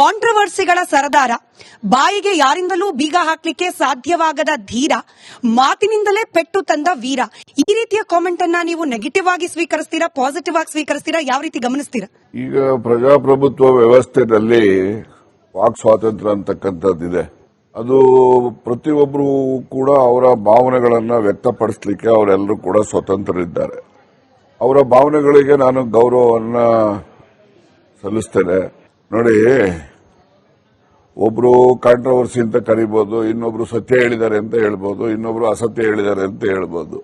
ಕಾಂಟ್ರವರ್ಸಿಗಳ ಸರದಾರ. ಬಾಯಿಗೆ ಯಾರಿಂದಲೂ ಬೀಗ ಹಾಕ್ಲಿಕ್ಕೆ ಸಾಧ್ಯವಾಗದ ಧೀರ, ಮಾತಿನಿಂದಲೇ ಪೆಟ್ಟು ತಂದ ವೀರ. ಈ ರೀತಿಯ ಕಾಮೆಂಟ್ ಅನ್ನ ನೀವು ನೆಗೆಟಿವ್ ಆಗಿ ಸ್ವೀಕರಿಸ್ತೀರಾ ಪಾಸಿಟಿವ್ ಆಗಿ ಸ್ವೀಕರಿಸ್ತೀರಾ, ಯಾವ ರೀತಿ ಗಮನಿಸ್ತೀರಾ? ಈಗ ಪ್ರಜಾಪ್ರಭುತ್ವ ವ್ಯವಸ್ಥೆಯಲ್ಲಿ ವಾಕ್ ಸ್ವಾತಂತ್ರ್ಯ ಅಂತಕ್ಕಂಥದ್ದಿದೆ ಅದು ಪ್ರತಿಯೊಬ್ಬರು ಕೂಡ ಅವರ ಭಾವನೆಗಳನ್ನು ವ್ಯಕ್ತಪಡಿಸಲಿಕ್ಕೆ ಅವರೆಲ್ಲರೂ ಕೂಡ ಸ್ವತಂತ್ರರಿದ್ದಾರೆ. ಅವರ ಭಾವನೆಗಳಿಗೆ ನಾನು ಗೌರವವನ್ನು ಸಲ್ಲಿಸ್ತೇನೆ. ನೋಡಿ ಒಬ್ರು ಕಾಂಟ್ರವರ್ಸಿ ಅಂತ ಕರಿಬಹುದು ಇನ್ನೊಬ್ರು ಸತ್ಯ ಹೇಳಿದ್ದಾರೆ ಅಂತ ಹೇಳ್ಬೋದು, ಇನ್ನೊಬ್ರು ಅಸತ್ಯ ಹೇಳಿದ್ದಾರೆ ಅಂತ ಹೇಳ್ಬೋದು.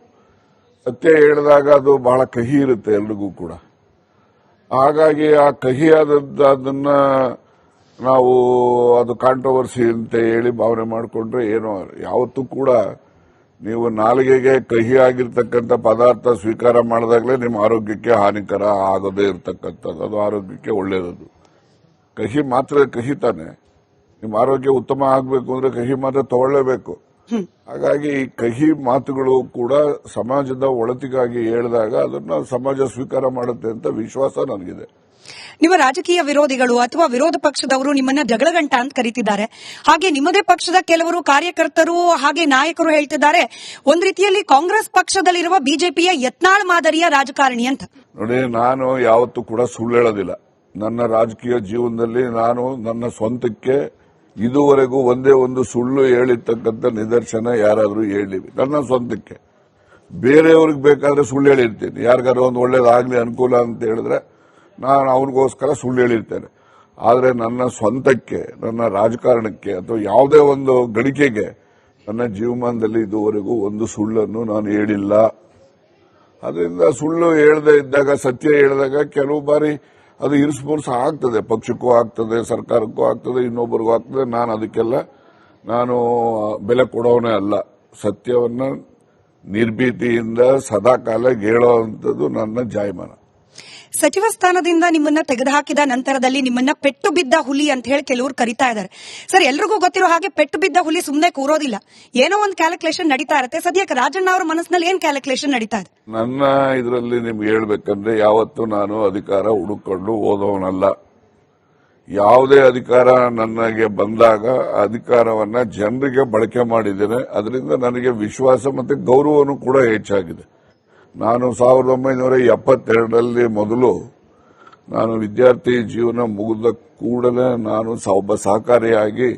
ಸತ್ಯ ಹೇಳಿದಾಗ ಅದು ಬಹಳ ಕಹಿ ಇರುತ್ತೆ ಎಲ್ರಿಗೂ ಕೂಡ. ಹಾಗಾಗಿ ಆ ಕಹಿಯಾದದ್ದನ್ನ ನಾವು ಅದು ಕಾಂಟ್ರವರ್ಸಿ ಅಂತ ಹೇಳಿ ಭಾವನೆ ಮಾಡಿಕೊಂಡ್ರೆ ಏನೋ, ಯಾವತ್ತೂ ಕೂಡ ನೀವು ನಾಲಿಗೆಗೆ ಕಹಿ ಆಗಿರ್ತಕ್ಕಂಥ ಪದಾರ್ಥ ಸ್ವೀಕಾರ ಮಾಡಿದಾಗಲೇ ನಿಮ್ಮ ಆರೋಗ್ಯಕ್ಕೆ ಹಾನಿಕರ ಆಗದೇ ಇರತಕ್ಕಂಥದ್ದು. ಅದು ಆರೋಗ್ಯಕ್ಕೆ ಒಳ್ಳೆಯದು ಕಹಿ ಮಾತ್ರ ಕಹಿ ತಾನೆ. ನಿಮ್ಮ ಆರೋಗ್ಯ ಉತ್ತಮ ಆಗಬೇಕು ಅಂದ್ರೆ ಕಹಿ ಮಾತ್ರ ತಗೊಳ್ಳೇಬೇಕು. ಹಾಗಾಗಿ ಈ ಕಹಿ ಮಾತುಗಳು ಕೂಡ ಸಮಾಜದ ಒಳತಿಗಾಗಿ ಹೇಳಿದಾಗ ಅದನ್ನ ಸಮಾಜ ಸ್ವೀಕಾರ ಮಾಡುತ್ತೆ ಅಂತ ವಿಶ್ವಾಸ ನನಗಿದೆ. ನಿಮ್ಮ ರಾಜಕೀಯ ವಿರೋಧಿಗಳು ಅಥವಾ ವಿರೋಧ ಪಕ್ಷದವರು ನಿಮ್ಮನ್ನ ಜಗಳಗಂಟ ಅಂತ ಕರೀತಿದ್ದಾರೆ. ಹಾಗೆ ನಿಮ್ಮದೇ ಪಕ್ಷದ ಕೆಲವರು ಕಾರ್ಯಕರ್ತರು ಹಾಗೆ ನಾಯಕರು ಹೇಳ್ತಿದ್ದಾರೆ. ಒಂದ್ ರೀತಿಯಲ್ಲಿ ಕಾಂಗ್ರೆಸ್ ಪಕ್ಷದಲ್ಲಿರುವ ಬಿಜೆಪಿಯ ಯತ್ನಾಳ್ ಮಾದರಿಯ ರಾಜಕಾರಣಿ ಅಂತ. ನೋಡಿ ನಾನು ಯಾವತ್ತೂ ಕೂಡ ಸುಳ್ಳು ಹೇಳೋದಿಲ್ಲ. ನನ್ನ ರಾಜಕೀಯ ಜೀವನದಲ್ಲಿ ನಾನು ನನ್ನ ಸ್ವಂತಕ್ಕೆ ಇದುವರೆಗೂ ಒಂದೇ ಒಂದು ಸುಳ್ಳು ಹೇಳಿರ್ತಕ್ಕಂಥ ನಿದರ್ಶನ ಯಾರಾದರೂ ಹೇಳಿ ನನ್ನ ಸ್ವಂತಕ್ಕೆ. ಬೇರೆಯವ್ರಿಗೆ ಬೇಕಾದ್ರೆ ಸುಳ್ಳು ಹೇಳಿರ್ತೀನಿ. ಯಾರಿಗಾರು ಒಂದು ಒಳ್ಳೇದಾಗಲಿ ಅನುಕೂಲ ಅಂತ ಹೇಳಿದ್ರೆ ನಾನು ಅವ್ರಿಗೋಸ್ಕರ ಸುಳ್ಳು ಹೇಳಿರ್ತೇನೆ. ಆದರೆ ನನ್ನ ಸ್ವಂತಕ್ಕೆ, ನನ್ನ ರಾಜಕಾರಣಕ್ಕೆ ಅಥವಾ ಯಾವುದೇ ಒಂದು ಗಳಿಕೆಗೆ ನನ್ನ ಜೀವಮಾನದಲ್ಲಿ ಇದುವರೆಗೂ ಒಂದು ಸುಳ್ಳನ್ನು ನಾನು ಹೇಳಿಲ್ಲ. ಅದರಿಂದ ಸುಳ್ಳು ಹೇಳದೇ ಇದ್ದಾಗ, ಸತ್ಯ ಹೇಳಿದಾಗ ಕೆಲವು ಬಾರಿ ಅದು ಇರಿಸ್ಪುರ್ಸ ಆಗ್ತದೆ, ಪಕ್ಷಕ್ಕೂ ಆಗ್ತದೆ, ಸರ್ಕಾರಕ್ಕೂ ಆಗ್ತದೆ, ಇನ್ನೊಬ್ಬರಿಗೂ ಆಗ್ತದೆ. ನಾನು ಅದಕ್ಕೆಲ್ಲ, ನಾನು ಬೆಲೆ ಕೊಡೋನೇ ಅಲ್ಲ. ಸತ್ಯವನ್ನು ನಿರ್ಭೀತಿಯಿಂದ ಸದಾಕಾಲ ಹೇಳುವಂಥದ್ದು ನನ್ನ ಜಾಯಮಾನ. ಸಚಿವ ಸ್ಥಾನದಿಂದ ನಿಮ್ಮನ್ನ ತೆಗೆದುಹಾಕಿದ ನಂತರದಲ್ಲಿ ನಿಮ್ಮನ್ನ ಪೆಟ್ಟು ಬಿದ್ದ ಹುಲಿ ಅಂತ ಹೇಳಿ ಕೆಲವರು ಕರಿತಾ ಇದ್ದಾರೆ ಸರ್, ಎಲ್ರಿಗೂ ಗೊತ್ತಿರೋ ಹಾಗೆ ಪೆಟ್ಟು ಬಿದ್ದ ಹುಲಿ ಸುಮ್ಮನೆ ಕೂರೋದಿಲ್ಲ. ಏನೋ ಒಂದು ಕ್ಯಾಲ್ಕುಲೇಷನ್ ನಡೀತಾ ಇರುತ್ತೆ. ಸದ್ಯಕ್ಕೆ ರಾಜಣ್ಣ ಅವರ ಮನಸ್ಸಿನಲ್ಲಿ ಏನ್ ಕ್ಯಾಲ್ಕುಲೇಷನ್ ನಡೀತಾ ಇದೆ? ನನ್ನ ಇದರಲ್ಲಿ ನಿಮ್ಗೆ ಹೇಳ್ಬೇಕಂದ್ರೆ ಯಾವತ್ತು ನಾನು ಅಧಿಕಾರ ಹುಡುಕೊಂಡು ಓದೋನಲ್ಲ ಯಾವುದೇ ಅಧಿಕಾರ ನನಗೆ ಬಂದಾಗ ಅಧಿಕಾರವನ್ನ ಜನರಿಗೆ ಬಳಕೆ ಮಾಡಿದ್ದೇನೆ. ಅದರಿಂದ ನನಗೆ ವಿಶ್ವಾಸ ಮತ್ತೆ ಗೌರವನೂ ಕೂಡ ಹೆಚ್ಚಾಗಿದೆ. ನಾನು ಸಾವಿರದ ಒಂಬೈನೂರ ಎಪ್ಪತ್ತೆರಡರಲ್ಲಿ ಮೊದಲು ನಾನು ವಿದ್ಯಾರ್ಥಿ ಜೀವನ ಮುಗಿದ ಕೂಡಲೇ ನಾನು ಒಬ್ಬ ಸಹಕಾರಿಯಾಗಿ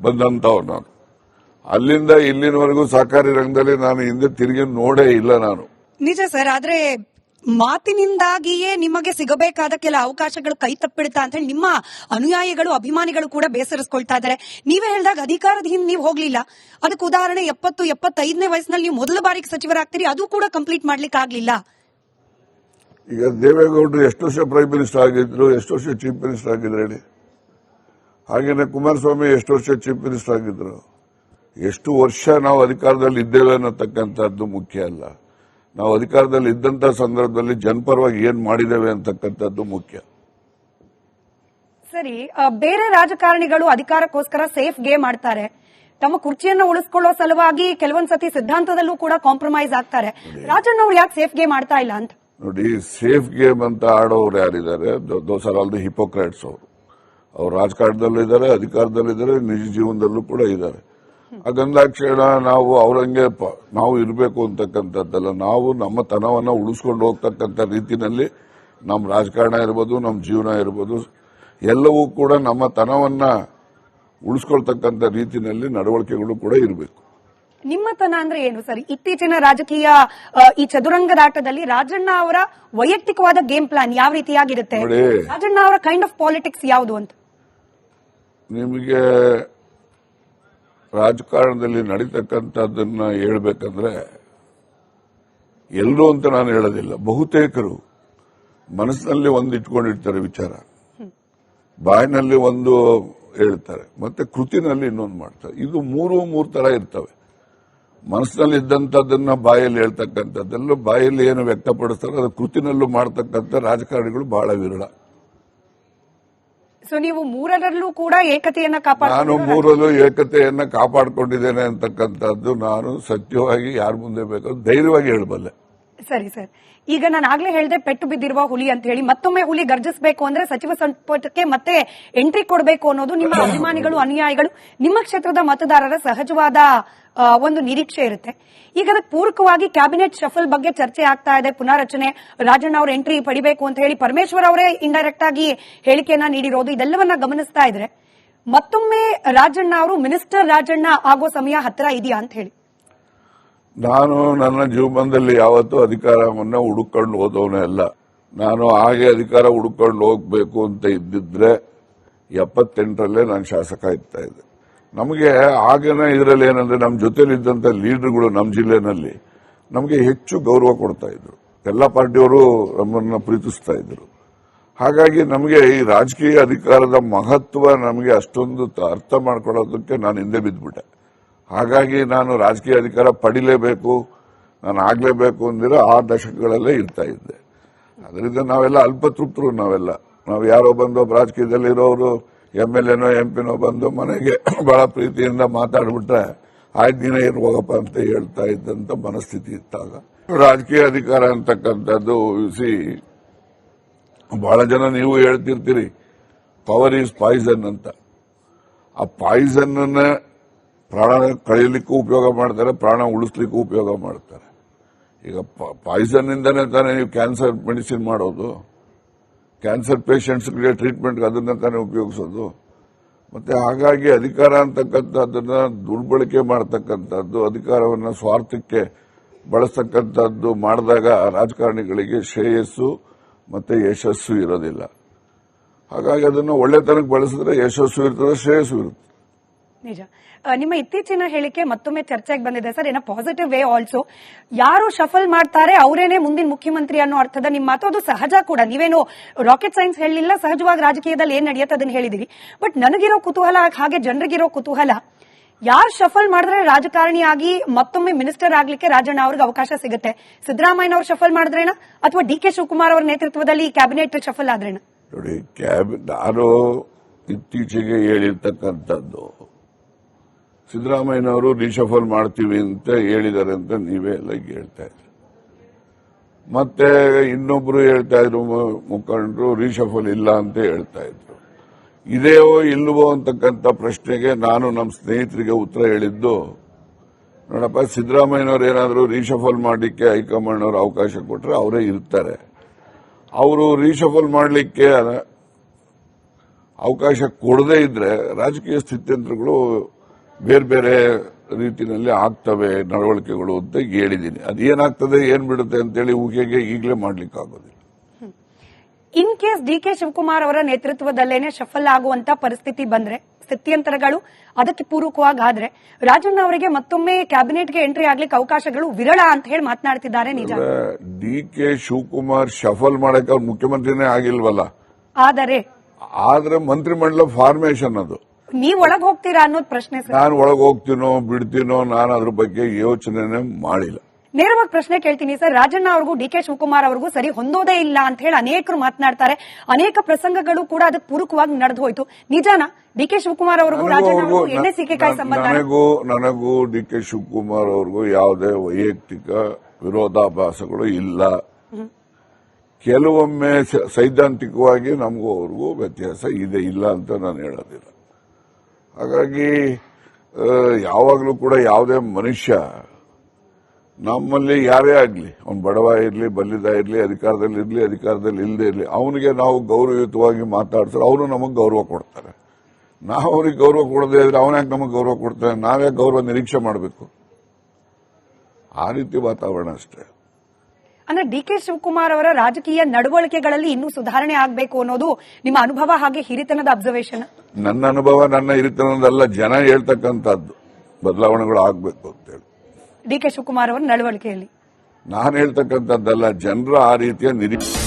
ಬಂದಂತವ್ ನಾನು. ಅಲ್ಲಿಂದ ಇಲ್ಲಿನವರೆಗೂ ಸಹಕಾರಿ ರಂಗದಲ್ಲಿ ನಾನು ಹಿಂದೆ ತಿರುಗಿ ನೋಡೇ ಇಲ್ಲ ನಾನು. ನಿಜ ಸರ್, ಆದ್ರೆ ಮಾತಿನಿಂದಾಗಿಯೇ ನಿಮಗೆ ಸಿಗಬೇಕಾದ ಕೆಲ ಅವಕಾಶಗಳು ಕೈ ತಪ್ಪಿಡ್ತಾ ಅಂತ ಹೇಳಿ ನಿಮ್ಮ ಅನುಯಾಯಿಗಳು, ಅಭಿಮಾನಿಗಳು ಕೂಡ ಬೇಸರಿಸ್ಕೊಳ್ತಾ ಇದ್ದಾರೆ. ನೀವೇ ಹೇಳಿದಾಗ ಅಧಿಕಾರದ ಹಿಂದೆ ನೀವು ಹೋಗ್ಲಿಲ್ಲ. ಅದಕ್ಕೆ ಉದಾಹರಣೆ, ಎಪ್ಪತ್ತು, ಎಪ್ಪತ್ತೈದನೇ ವಯಸ್ಸಿನಲ್ಲಿ ನೀವು ಮೊದಲ ಬಾರಿಗೆ ಸಚಿವರಾಗ್ತೀರಿ, ಅದು ಕೂಡ ಕಂಪ್ಲೀಟ್ ಮಾಡ್ಲಿಕ್ಕೆ ಆಗ್ಲಿಲ್ಲ. ಈಗ ದೇವೇಗೌಡರು ಎಷ್ಟು ವರ್ಷ ಪ್ರೈಮ್ ಮಿನಿಸ್ಟರ್ ಆಗಿದ್ರು, ಎಷ್ಟು ವರ್ಷ ಚೀಫ್ ಮಿನಿಸ್ಟರ್ ಆಗಿದ್ರು ಹೇಳಿ? ಹಾಗೇನೆ ಕುಮಾರಸ್ವಾಮಿ ಎಷ್ಟು ವರ್ಷ ಚೀಫ್ ಮಿನಿಸ್ಟರ್ ಆಗಿದ್ರು? ಎಷ್ಟು ವರ್ಷ ನಾವು ಅಧಿಕಾರದಲ್ಲಿ ಇದ್ದೇವೆ ಅನ್ನತಕ್ಕಂಥದ್ದು ಮುಖ್ಯ ಅಲ್ಲ. ನಾವು ಅಧಿಕಾರದಲ್ಲಿ ಇದ್ದಂತ ಸಂದರ್ಭದಲ್ಲಿ ಜನಪರವಾಗಿ ಏನ್ ಮಾಡಿದ್ದೇವೆ ಅಂತಕ್ಕಂಥದ್ದು ಮುಖ್ಯ. ಸರಿ ಆ, ಬೇರೆ ರಾಜಕಾರಣಿಗಳು ಅಧಿಕಾರಕ್ಕೋಸ್ಕರ ಸೇಫ್ ಗೇಮ್ ಆಡ್ತಾರೆ ತಮ್ಮ ಕುರ್ಚಿಯನ್ನು ಉಳಿಸ್ಕೊಳ್ಳೋ ಸಲುವಾಗಿ ಕೆಲವೊಂದ್ ಸತಿ ಸಿದ್ಧಾಂತದಲ್ಲೂ ಕೂಡ ಕಾಂಪ್ರಮೈಸ್ ಆಗ್ತಾರೆ. ರಾಜಣ್ಣ ಅವ್ರು ಯಾಕೆ ಸೇಫ್ ಗೇಮ್ ಮಾಡ್ತಾ ಇಲ್ಲ ಅಂತ? ನೋಡಿ ಸೇಫ್ ಗೇಮ್ ಅಂತ ಆಡೋರು ಯಾರಿದ್ದಾರೆ? Those are all the hypocrites ಅವರು. ಅವ್ರು ರಾಜಕಾರಣದಲ್ಲೂ ಇದ್ದಾರೆ ಅಧಿಕಾರದಲ್ಲಿದ್ದಾರೆ ನಿಜ ಜೀವನದಲ್ಲೂ ಕೂಡ ಇದ್ದಾರೆ. ಹಾಗಂದಾಕ್ಷಣ ನಾವು ಅವರಂಗೆ ನಾವು ಇರಬೇಕು ಅಂತಕ್ಕಂಥದ್ದಲ್ಲ ನಾವು ನಮ್ಮ ತನವನ್ನ ಉಳಿಸ್ಕೊಂಡು ಹೋಗ್ತಕ್ಕಂಥ ರೀತಿನಲ್ಲಿ ನಮ್ಮ ರಾಜಕಾರಣ ಇರ್ಬೋದು ನಮ್ಮ ಜೀವನ ಇರ್ಬೋದು ಎಲ್ಲವೂ ಕೂಡ ನಮ್ಮ ತನವನ್ನ ಉಳಿಸ್ಕೊಳ್ತಕ್ಕಂಥ ರೀತಿನಲ್ಲಿ ನಡವಳಿಕೆಗಳು ಕೂಡ ಇರಬೇಕು. ನಿಮ್ಮತನ ಅಂದ್ರೆ ಏನು ಸರ್? ಇತ್ತೀಚಿನ ರಾಜಕೀಯ ಈ ಚದುರಂಗದಾಟದಲ್ಲಿ ರಾಜಣ್ಣ ಅವರ ವೈಯಕ್ತಿಕವಾದ ಗೇಮ್ ಪ್ಲಾನ್ ಯಾವ ರೀತಿಯಾಗಿರುತ್ತೆ. ರಾಜಣ್ಣ ಅವರ ಕೈಂಡ್ ಆಫ್ ಪಾಲಿಟಿಕ್ಸ್ ಯಾವುದು ಅಂತ? ನಿಮಗೆ ರಾಜಕಾರಣದಲ್ಲಿ ನಡೀತಕ್ಕಂಥದ್ದನ್ನ ಹೇಳ್ಬೇಕಂದ್ರೆ ಎಲ್ಲರೂ ಅಂತ ನಾನು ಹೇಳೋದಿಲ್ಲ. ಬಹುತೇಕರು ಮನಸ್ಸಿನಲ್ಲಿ ಒಂದು ಇಟ್ಕೊಂಡಿರ್ತಾರೆ ವಿಚಾರ. ಬಾಯಿನಲ್ಲಿ ಒಂದು ಹೇಳ್ತಾರೆ, ಮತ್ತೆ ಕೃತಿನಲ್ಲಿ ಇನ್ನೊಂದು ಮಾಡ್ತಾರೆ. ಇದು ಮೂರು ಮೂರು ತರ ಇರ್ತವೆ. ಮನಸ್ಸಿನಲ್ಲಿ ಇದ್ದಂಥದ್ದನ್ನ ಬಾಯಲ್ಲಿ ಹೇಳ್ತಕ್ಕಂಥದ್ದೆಲ್ಲ ಬಾಯಲ್ಲಿ ಏನು ವ್ಯಕ್ತಪಡಿಸ್ತಾರೆ ಅದು ಕೃತಿನಲ್ಲೂ ಮಾಡ್ತಕ್ಕಂಥ ರಾಜಕಾರಣಿಗಳು ಬಹಳ ವಿರಳ. ಸೊ ನೀವು ಮೂರರಲ್ಲೂ ಕೂಡ ಏಕತೆಯನ್ನ ನಾನು ಮೂರಲ್ಲೂ ಏಕತೆಯನ್ನ ಕಾಪಾಡಿಕೊಂಡಿದ್ದೇನೆ ಅಂತಕ್ಕಂಥದ್ದು ನಾನು ಸತ್ಯವಾಗಿ ಯಾರ ಮುಂದೆ ಬೇಕಾದ್ರೂ ಧೈರ್ಯವಾಗಿ ಹೇಳಬಲ್ಲೆ. ಸರಿ, ಸರ್. ಈಗ ನಾನು ಆಗ್ಲೇ ಹೇಳಿದೆ ಪೆಟ್ಟು ಬಿದ್ದಿರುವ ಹುಲಿ ಅಂತ ಹೇಳಿ ಮತ್ತೊಮ್ಮೆ ಹುಲಿ ಗರ್ಜಿಸಬೇಕು ಅಂದ್ರೆ ಸಚಿವ ಸಂಪುಟಕ್ಕೆ ಮತ್ತೆ ಎಂಟ್ರಿ ಕೊಡಬೇಕು ಅನ್ನೋದು ನಿಮ್ಮ ಅಭಿಮಾನಿಗಳು, ಅನುಯಾಯಿಗಳು, ನಿಮ್ಮ ಕ್ಷೇತ್ರದ ಮತದಾರರ ಸಹಜವಾದ ಒಂದು ನಿರೀಕ್ಷೆ ಇರುತ್ತೆ. ಈಗ ಅದಕ್ಕೆ ಪೂರಕವಾಗಿ ಕ್ಯಾಬಿನೆಟ್ ಶಫಲ್ ಬಗ್ಗೆ ಚರ್ಚೆ ಆಗ್ತಾ ಇದೆ. ಪುನಾರಚನೆ, ರಾಜಣ್ಣ ಅವ್ರ ಎಂಟ್ರಿ ಪಡಿಬೇಕು ಅಂತ ಹೇಳಿ ಪರಮೇಶ್ವರ್ ಅವರೇ ಇಂಡೈರೆಕ್ಟ್ ಆಗಿ ಹೇಳಿಕೆಯನ್ನ ನೀಡಿರೋದು, ಇದೆಲ್ಲವನ್ನ ಗಮನಿಸ್ತಾ ಇದ್ರೆ ಮತ್ತೊಮ್ಮೆ ರಾಜಣ್ಣ ಅವರು ಮಿನಿಸ್ಟರ್ ರಾಜಣ್ಣ ಆಗೋ ಸಮಯ ಹತ್ರ ಇದೆಯಾ ಅಂತ ಹೇಳಿ. ನಾನು ನನ್ನ ಜೀವನದಲ್ಲಿ ಯಾವತ್ತೂ ಅಧಿಕಾರವನ್ನ ಹುಡುಕೊಂಡು ಹೋದವನೇ ಅಲ್ಲ. ನಾನು ಹಾಗೆ ಅಧಿಕಾರ ಹುಡುಕೊಂಡು ಹೋಗ್ಬೇಕು ಅಂತ ಇದ್ದಿದ್ರೆ ಎಪ್ಪತ್ತೆಂಟರಲ್ಲೇ ನಾನು ಶಾಸಕ ಇರ್ತಾ ಇದ್ದೆ. ನಮಗೆ ಆಗಿನ ಇದರಲ್ಲಿ ಏನಂದ್ರೆ ನಮ್ಮ ಜೊತೆಲಿದ್ದಂಥ ಲೀಡರ್ಗಳು ನಮ್ಮ ಜಿಲ್ಲೆನಲ್ಲಿ ನಮಗೆ ಹೆಚ್ಚು ಗೌರವ ಕೊಡ್ತಾ ಇದ್ರು. ಎಲ್ಲ ಪಾರ್ಟಿಯವರು ನಮ್ಮನ್ನ ಪ್ರೀತಿಸ್ತಾ ಇದ್ರು. ಹಾಗಾಗಿ ನಮಗೆ ಈ ರಾಜಕೀಯ ಅಧಿಕಾರದ ಮಹತ್ವ ನಮಗೆ ಅಷ್ಟೊಂದು ಅರ್ಥ ಮಾಡ್ಕೊಳ್ಳೋದಕ್ಕೆ ನಾನು ಹಿಂದೆ ಬಿದ್ದುಬಿಟ್ಟೆ ಹಾಗಾಗಿ ನಾನು ರಾಜಕೀಯ ಅಧಿಕಾರ ಪಡಿಲೇಬೇಕು, ನಾನು ಆಗಲೇಬೇಕು ಅಂದಿರೋ ಆ ದಶಕಗಳಲ್ಲೇ ಇರ್ತಾ ಇದ್ದೆ. ಅದರಿಂದ ನಾವೆಲ್ಲ ಅಲ್ಪತೃಪ್ತರು ನಾವೆಲ್ಲ. ನಾವು ಯಾರೋ ಬಂದು ರಾಜಕೀಯದಲ್ಲಿ ಇರೋರು ಎಂ ಎಲ್ ಎನೋ, ಎಂ ಪಿನೋ ಬಂದು ಮನೆಗೆ ಬಹಳ ಪ್ರೀತಿಯಿಂದ ಮಾತಾಡ್ಬಿಟ್ರೆ, ಆಯ್ತು ದಿನ ಏನು ಹೋಗಪ್ಪ ಅಂತ ಹೇಳ್ತಾ ಇದ್ದಂತ ಮನಸ್ಥಿತಿ ಇತ್ತಾಗ. ರಾಜಕೀಯ ಅಧಿಕಾರ ಅಂತಕ್ಕಂಥದ್ದು ಸಿ ಬಹಳ ಜನ ನೀವು ಹೇಳ್ತಿರ್ತೀರಿ, ಪವರ್ ಈಸ್ ಪಾಯ್ಸನ್ ಅಂತ. ಆ ಪಾಯ್ಸನ್ನ ಪ್ರಾಣ ಕಳೆಯಲಿಕ್ಕೂ ಉಪಯೋಗ ಮಾಡ್ತಾರೆ, ಪ್ರಾಣ ಉಳಿಸ್ಲಿಕ್ಕೂ ಉಪಯೋಗ ಮಾಡ್ತಾರೆ. ಈಗ ಪಾಯ್ಸನ್ ಇಂದಾನೆ ತಾನೇ ನೀವು ಕ್ಯಾನ್ಸರ್ ಮೆಡಿಸಿನ್ ಮಾಡೋದು. ಕ್ಯಾನ್ಸರ್ ಪೇಷಂಟ್ಸ್ಗೆ ಟ್ರೀಟ್ಮೆಂಟ್ ಅದನ್ನ ತಾನೇ ಉಪಯೋಗಿಸೋದು. ಮತ್ತೆ ಹಾಗಾಗಿ ಅಧಿಕಾರ ಅಂತಕ್ಕಂಥದ್ದನ್ನ ದುರ್ಬಳಕೆ ಮಾಡತಕ್ಕಂಥದ್ದು, ಅಧಿಕಾರವನ್ನ ಸ್ವಾರ್ಥಕ್ಕೆ ಬಳಸ್ತಕ್ಕಂಥದ್ದು ಮಾಡಿದಾಗ ರಾಜಕಾರಣಿಗಳಿಗೆ ಶ್ರೇಯಸ್ಸು ಮತ್ತೆ ಯಶಸ್ಸು ಇರೋದಿಲ್ಲ. ಹಾಗಾಗಿ ಅದನ್ನು ಒಳ್ಳೆತನಕ್ಕೆ ಬಳಸಿದ್ರೆ ಯಶಸ್ಸು ಇರ್ತದೆ, ಶ್ರೇಯಸ್ಸು ಇರುತ್ತೆ. ನಿಜ. ನಿಮ್ಮ ಇತ್ತೀಚಿನ ಹೇಳಿಕೆ ಮತ್ತೊಮ್ಮೆ ಚರ್ಚೆಗೆ ಬಂದಿದೆ. ಸರ್, ಏನೋ ಪಾಸಿಟಿವ್ ವೇ ಆಲ್ಸೋ ಯಾರು ಶಫಲ್ ಮಾಡ್ತಾರೆ, ಅವರೇನೆ ಮುಂದಿನ ಮುಖ್ಯಮಂತ್ರಿ ಅನ್ನೋ ಅರ್ಥದ ನಿಮ್ಮ ಮಾತು. ಅದು ಸಹಜ ಕೂಡ. ನೀವೇನು ರಾಕೆಟ್ ಸೈನ್ಸ್ ಹೇಳಲಿಲ್ಲ ಸಹಜವಾಗಿ ರಾಜಕೀಯದಲ್ಲಿ ಏನ್ ನಡೆಯುತ್ತೆ ಅದನ್ನ ಹೇಳಿದಿರಿ. ಬಟ್ ನನಗಿರೋ ಕುತೂಹಲ, ಹಾಗೆ ಜನರಿಗಿರೋ ಕುತೂಹಲ, ಯಾರು ಶಫಲ್ ಮಾಡಿದ್ರೆ ರಾಜಕಾರಣಿಯಾಗಿ ಮತ್ತೊಮ್ಮೆ ಮಿನಿಸ್ಟರ್ ಆಗ್ಲಿಕ್ಕೆ ರಾಜಣ್ಣ ಅವ್ರಿಗೆ ಅವಕಾಶ ಸಿಗುತ್ತೆ. ಸಿದ್ದರಾಮಯ್ಯ ಅವ್ರು ಶಫಲ್ ಮಾಡಿದ್ರೇನ? ಅಥವಾ ಡಿ ಕೆ ಶಿವಕುಮಾರ್ ಅವರ ನೇತೃತ್ವದಲ್ಲಿ ಕ್ಯಾಬಿನೆಟ್ ಶಫಲ್ ಆದ್ರೇನ? ನೋಡಿ, ಕ್ಯಾಬ್ ನಾನು ಇತ್ತೀಚೆಗೆ ಹೇಳಿರ್ತಕ್ಕಂಥದ್ದು ಸಿದ್ದರಾಮಯ್ಯನವರು ರಿಶಫಲ್ ಮಾಡ್ತೀವಿ ಅಂತ ಹೇಳಿದ್ದಾರೆ ಅಂತ ನೀವೇ ಎಲ್ಲ ಹೇಳ್ತಾ ಇದ್ರಿ. ಮತ್ತೆ ಇನ್ನೊಬ್ರು ಹೇಳ್ತಾ ಇದ್ರು ಮುಖಂಡರು ರಿಶಫಲ್ ಇಲ್ಲ ಅಂತ ಹೇಳ್ತಾ ಇದ್ರು. ಇದೇವೋ ಇಲ್ಲವೋ ಅಂತಕ್ಕಂಥ ಪ್ರಶ್ನೆಗೆ ನಾನು ನಮ್ಮ ಸ್ನೇಹಿತರಿಗೆ ಉತ್ತರ ಹೇಳಿದ್ದು, ನೋಡಪ್ಪ, ಸಿದ್ದರಾಮಯ್ಯನವರು ಏನಾದರೂ ರಿಶಫಲ್ ಮಾಡಲಿಕ್ಕೆ ಹೈಕಮಾಂಡ್ ಅವರು ಅವಕಾಶ ಕೊಟ್ಟರೆ ಅವರೇ ಇರ್ತಾರೆ. ಅವರು ರಿಶಫಲ್ ಮಾಡಲಿಕ್ಕೆ ಅವಕಾಶ ಕೊಡದೇ ಇದ್ರೆ ರಾಜಕೀಯ ಸ್ಥಿತ್ಯಂತರಗಳು ಬೇರೆ ಬೇರೆ ರೀತಿಯಲ್ಲಿ ಆಗ್ತವೆ ನಡವಳಿಕೆಗಳು ಅಂತ ಹೇಳಿದ್ದೀನಿ. ಅದೇನಾಗ್ತದೆ ಏನ್ ಬಿಡುತ್ತೆ ಅಂತೇಳಿ ಊಹೆಗೆ ಈಗಲೇ ಮಾಡ್ಲಿಕ್ಕೆ ಆಗೋದಿಲ್ಲ in case D K Shivakumar ಅವರ ನೇತೃತ್ವದಲ್ಲೇನೆ ಶಫಲ್ ಆಗುವಂತ ಪರಿಸ್ಥಿತಿ ಬಂದ್ರೆ ಸ್ಥಿತ್ಯಂತರಗಳು ಅದಕ್ಕೆ ಪೂರಕವಾಗಿ ಆದ್ರೆ ರಾಜಣ್ಣ ಅವರಿಗೆ ಮತ್ತೊಮ್ಮೆ ಕ್ಯಾಬಿನೆಟ್ಗೆ ಎಂಟ್ರಿ ಆಗ್ಲಿಕ್ಕೆ ಅವಕಾಶಗಳು ವಿರಳ ಅಂತ ಹೇಳಿ ಮಾತನಾಡ್ತಿದ್ದಾರೆ ನಿಜ. ಡಿ ಕೆ ಶಿವಕುಮಾರ್ ಶಫಲ್ ಮಾಡಕ್ಕೆ ಅವ್ರು ಮುಖ್ಯಮಂತ್ರಿನೇ ಆಗಿಲ್ವಲ್ಲ? ಆದರೆ ಆದ್ರೆ ಮಂತ್ರಿಮಂಡಲ ಫಾರ್ಮೇಶನ್ ಅದು. ನೀವ್ ಒಳಗ್ ಹೋಗ್ತೀರಾ ಅನ್ನೋದು ಪ್ರಶ್ನೆ ಸರ್. ನಾನು ಒಳಗೆ ಹೋಗ್ತೀನೋ ಬಿಡ್ತೀನೋ ನಾನು ಅದ್ರ ಬಗ್ಗೆ ಯೋಚನೆ ಮಾಡಿಲ್ಲ. ನೇರವಾಗಿ ಪ್ರಶ್ನೆ ಕೇಳ್ತೀನಿ ಸರ್. ರಾಜಣ್ಣ ಅವ್ರಿಗೂ ಡಿ ಕೆ ಶಿವಕುಮಾರ್ ಅವ್ರಿಗೂ ಸರಿ ಹೊಂದೋದೇ ಇಲ್ಲ ಅಂತ ಹೇಳಿ ಅನೇಕರು ಮಾತನಾಡ್ತಾರೆ. ಅನೇಕ ಪ್ರಸಂಗಗಳು ಕೂಡ ಅದಕ್ಕೆ ಪೂರಕವಾಗಿ ನಡೆದು ಹೋಯ್ತು ನಿಜಾನ? ಡಿ ಕೆ ಶಿವಕುಮಾರ್ ಅವ್ರಿಗೂ ರಾಜಣ್ಣ ಅವ್ರಿಗೂ ಅವ್ರಿಗೂ ಎಣ್ಣೆ ಸಿಕ್ಕಿಕಾಯಿ ಸಂಬಂಧ ನನಗೂ ನನಗೂ ಡಿ ಕೆ ಶಿವಕುಮಾರ್ ಅವ್ರಿಗೂ ಯಾವುದೇ ವೈಯಕ್ತಿಕ ವಿರೋಧಾಭಾಸಗಳು ಇಲ್ಲ. ಕೆಲವೊಮ್ಮೆ ಸೈದ್ಧಾಂತಿಕವಾಗಿ ನಮಗೂ ಅವ್ರಿಗೂ ವ್ಯತ್ಯಾಸ ಇದೆ ಇಲ್ಲ ಅಂತ ನಾನು ಹೇಳೋದಿಲ್ಲ. ಹಾಗಾಗಿ ಯಾವಾಗಲೂ ಕೂಡ ಯಾವುದೇ ಮನುಷ್ಯ ನಮ್ಮಲ್ಲಿ ಯಾರೇ ಆಗಲಿ, ಅವ್ನ ಬಡವ ಇರಲಿ, ಬಲ್ಲಿದ ಇರಲಿ, ಅಧಿಕಾರದಲ್ಲಿ ಇರಲಿ, ಅಧಿಕಾರದಲ್ಲಿ ಇಲ್ಲದೆ ಇರಲಿ, ಅವನಿಗೆ ನಾವು ಗೌರವಯುತವಾಗಿ ಮಾತಾಡ್ತಾರೆ ಅವರು ನಮಗೆ ಗೌರವ ಕೊಡ್ತಾರೆ. ನಾವು ಅವ್ರಿಗೆ ಗೌರವ ಕೊಡದೇ ಇದ್ರೆ ಅವನ್ಯಾಕೆ ನಮಗೆ ಗೌರವ ಕೊಡ್ತಾರೆ ನಾವ್ಯಾಕೆ ಗೌರವ ನಿರೀಕ್ಷೆ ಮಾಡಬೇಕು? ಆ ರೀತಿ ವಾತಾವರಣ ಅಷ್ಟೇ. ಅಂದ್ರೆ ಡಿ ಕೆ ಶಿವಕುಮಾರ್ ಅವರ ರಾಜಕೀಯ ನಡವಳಿಕೆಗಳಲ್ಲಿ ಇನ್ನೂ ಸುಧಾರಣೆ ಆಗಬೇಕು ಅನ್ನೋದು ನಿಮ್ಮ ಅನುಭವ ಹಾಗೆ ಹಿರಿತನದ ಅಬ್ಸರ್ವೇಷನ್ ನನ್ನ ಅನುಭವ ನನ್ನ ಹಿರಿತನದಲ್ಲ ಜನ ಹೇಳ್ತಕ್ಕಂಥದ್ದು. ಬದಲಾವಣೆಗಳು ಆಗಬೇಕು ಅಂತೇಳಿ ಡಿ ಕೆ ಶಿವಕುಮಾರ್ ಅವರ ನಡವಳಿಕೆಯಲ್ಲಿ. ನಾನು ಹೇಳ್ತಕ್ಕಂಥದ್ದಲ್ಲ ಜನರ ಆ ರೀತಿಯ ನಿರೀಕ್ಷೆ